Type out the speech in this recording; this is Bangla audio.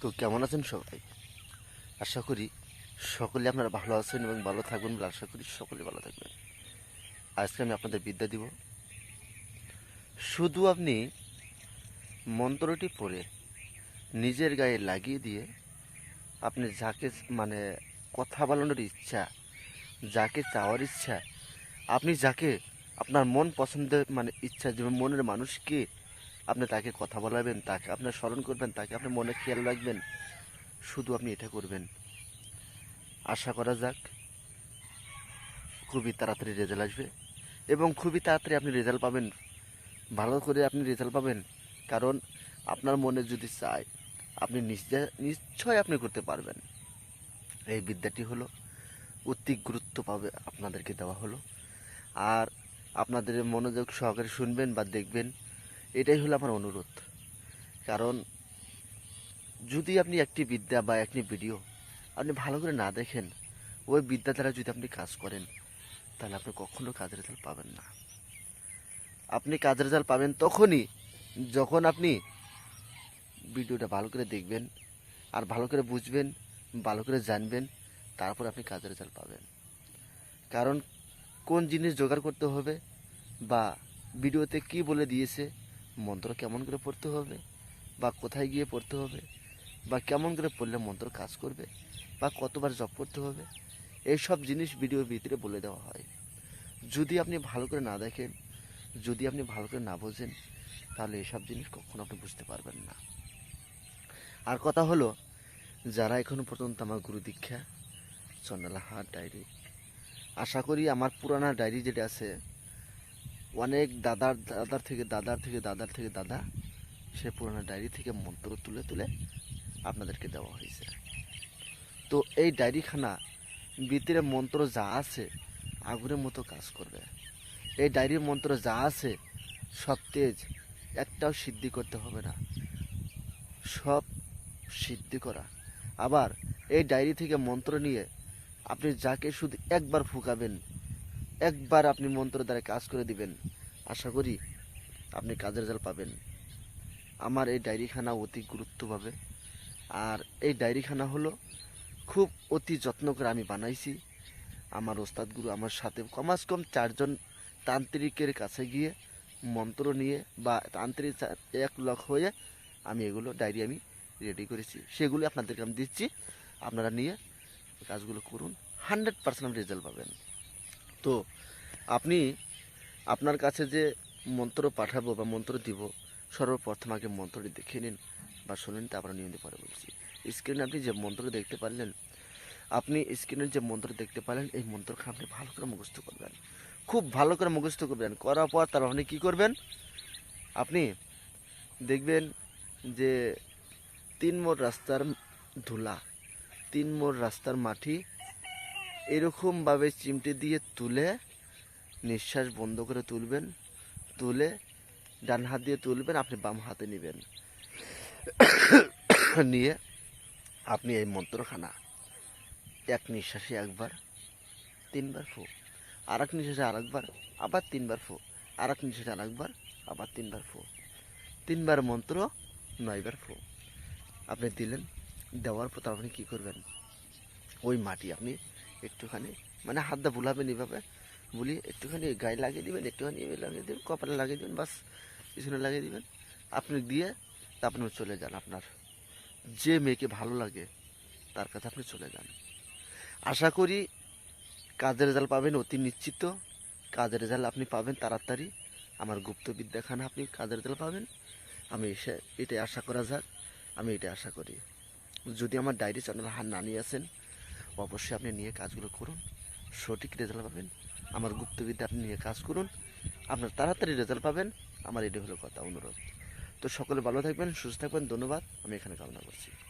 তো কেমন আছেন সবাই? আশা করি সকলে আপনারা ভালো আছেন এবং ভালো থাকবেন বলে আশা করি সকলে ভালো থাকবেন। আজকে আমি আপনাদের বিদ্যা দিব। শুধু আপনি মন্ত্রটি পড়ে নিজের গায়ে লাগিয়ে দিয়ে আপনি যাকে মানে কথা বলানোর ইচ্ছা, যাকে চাওয়ার ইচ্ছা, আপনি যাকে আপনার মন পছন্দের মানে ইচ্ছা, যেমন মনের মানুষকে আপনি তাকে কথা বলাবেন, তাকে আপনার স্মরণ করবেন, তাকে আপনার মনে খেয়াল রাখবেন। শুধু আপনি এটা করবেন। আশা করা যাক, খুবই তাড়াতাড়ি রেজাল্ট আসবে এবং খুবই তাড়াতাড়ি আপনি রেজাল্ট পাবেন। ভালো করে আপনি রেজাল্ট পাবেন, কারণ আপনার মনে যদি চায়, আপনি নিশ্চয় আপনি করতে পারবেন। এই বিদ্যাটি হলো, অতি গুরুত্ব পাবে আপনাদেরকে দেওয়া হলো। আর আপনাদের মনোযোগ সহকারে শুনবেন বা দেখবেন। এটাই হলো আমার অনুরোধ। কারণ যদি আপনি একটি বিদ্যা বা একটি ভিডিও আপনি ভালো করে না দেখেন, ওই বিদ্যা দ্বারা যদি আপনি কাজ করেন, তাহলে আপনি কখনো কাজের রেজাল্ট পাবেন না। আপনি কাজের রেজাল্ট পাবেন তখনই যখন আপনি ভিডিওটা ভালো করে দেখবেন আর ভালো করে বুঝবেন, ভালো করে জানবেন, তারপর আপনি কাজের রেজাল্ট পাবেন। কারণ কোন জিনিস জোগাড় করতে হবে বা ভিডিওতে কি বলে দিয়েছে মন্ত্র কেমন করে পড়তে হবে? বা কোথায় গিয়ে পড়তে হবে? বা কেমন করে পড়লে মন্ত্র কাজ করবে? বা কতবার জপ করতে হবে? এইসব জিনিস ভিডিওর ভিতরে বলে দেওয়া হয়। যদি আপনি ভালো করে না দেখেন, যদি আপনি ভালো করে না বোঝেন, তাহলে এসব জিনিস কখনো আপনি বুঝতে পারবেন না। আর কথা হলো, যারা এখনও পর্যন্ত আমার গুরু দীক্ষা চন্দ্রলাহার ডায়েরি, আশা করি আমার পুরানা ডায়েরি যেটা আছে অনেক দাদার দাদার থেকে দাদার থেকে দাদার থেকে দাদা সে পুরানো ডায়েরি থেকে মন্ত্র তুলে তুলে আপনাদেরকে দেওয়া হয়েছে। তো এই ডায়েরিখানা ভিতরে মন্ত্র যা আছে, আগুনের মতো কাজ করবে। এই ডায়েরির মন্ত্র যা আছে, সব তেজ, একটাও সিদ্ধি করতে হবে না। সব সিদ্ধি করা। আবার এই ডায়েরি থেকে মন্ত্র নিয়ে আপনি যাকে শুধু একবার ফুকাবেন একবার আপনি মন্ত্র দ্বারা কাজ করে দিবেন। আশা করি আপনি কাজের রেজাল্ট পাবেন। আমার এই ডায়েরিখানা অতি গুরুত্ব পাবে আর এই ডায়েরিখানা হলো খুব অতি যত্ন করে আমি বানাইছি। আমার ওস্তাদ গুরু আমার সাথে কমাস কম চারজন তান্ত্রিকের কাছে গিয়ে মন্ত্র নিয়ে বা তান্ত্রিক এক লক্ষ হয়ে আমি এগুলো ডায়েরি আমি রেডি করেছি। সেগুলো আপনাদেরকে আমি দিচ্ছি। আপনারা নিয়ে কাজগুলো করুন। হান্ড্রেড পার্সেন্ট রেজাল্ট পাবেন। তো আপনি আপনার কাছে যে মন্ত্র পাঠাবো বা মন্ত্র দিব, সর্বপ্রথম আগে মন্ত্রটি দেখে নিন বা শুনেন তারপরে নিয়মিত পরে বলছি। স্ক্রিনে আপনি যে মন্ত্র দেখতে পারলেন, আপনি স্ক্রিনের যে মন্ত্র দেখতে পারলেন, এই মন্ত্রখানা আপনি ভালো করে মুখস্থ করবেন। খুব ভালো করে মুখস্থ করবেন। করার পর তার আপনি কী করবেন? আপনি দেখবেন যে তিন মোড় রাস্তার ধুলা, তিন মোড় রাস্তার মাটি এরকমভাবে চিমটি দিয়ে তুলে নিঃশ্বাস বন্ধ করে তুলবেন, তুলে ডান হাত দিয়ে তুলবেন, আপনি বাম হাতে নেবেন। নিয়ে আপনি এই মন্ত্রখানা, এক নিঃশ্বাসে একবার, তিনবার ফু। আর এক নিঃশ্বাসে আরেকবার, আবার তিনবার ফু। আর এক নিঃশ্বাসে আরেকবার, আবার তিনবার ফু। তিনবার মন্ত্র, নয়বার ফু। আপনি দিলেন, দেওয়ার পর আপনি কী করবেন? ওই মাটি আপনি একটুখানি মানে হাত দা বুলাবেন এইভাবে, বুলি একটুখানি গায়ে লাগিয়ে দিবেন, একটুখানি লাগিয়ে দেবেন, কপালে লাগিয়ে দেবেন, বাস, পিছনে লাগিয়ে দিবেন। আপনি দিয়ে তারপরে চলে যান আপনার। যে মেয়েকে ভালো লাগে, তার কাছে আপনি চলে যান। আশা করি কাজের রেজাল্ট পাবেন অতি নিশ্চিত। কাজের রেজাল্ট আপনি পাবেন তাড়াতাড়ি। আমার গুপ্ত বিদ্যাখানা আপনি কাজের রেজাল্ট পাবেন। আমি এটাই আশা করা যাক, আমি এটাই আশা করি। যদি আমার ডায়েরি চ্যানেল হার না নিয়ে আসেন অবশ্যই আপনি নিয়ে কাজগুলো করুন। সঠিক রেজাল্ট পাবেন। আমার গুপ্তবিদ্যা আপনি নিয়ে কাজ করুন। আপনার তাড়াতাড়ি রেজাল্ট পাবেন। আমার এটি হলো কথা, অনুরোধ। তো সকলে ভালো থাকবেন, সুস্থ থাকবেন। ধন্যবাদ। আমি এখানে কামনা করছি।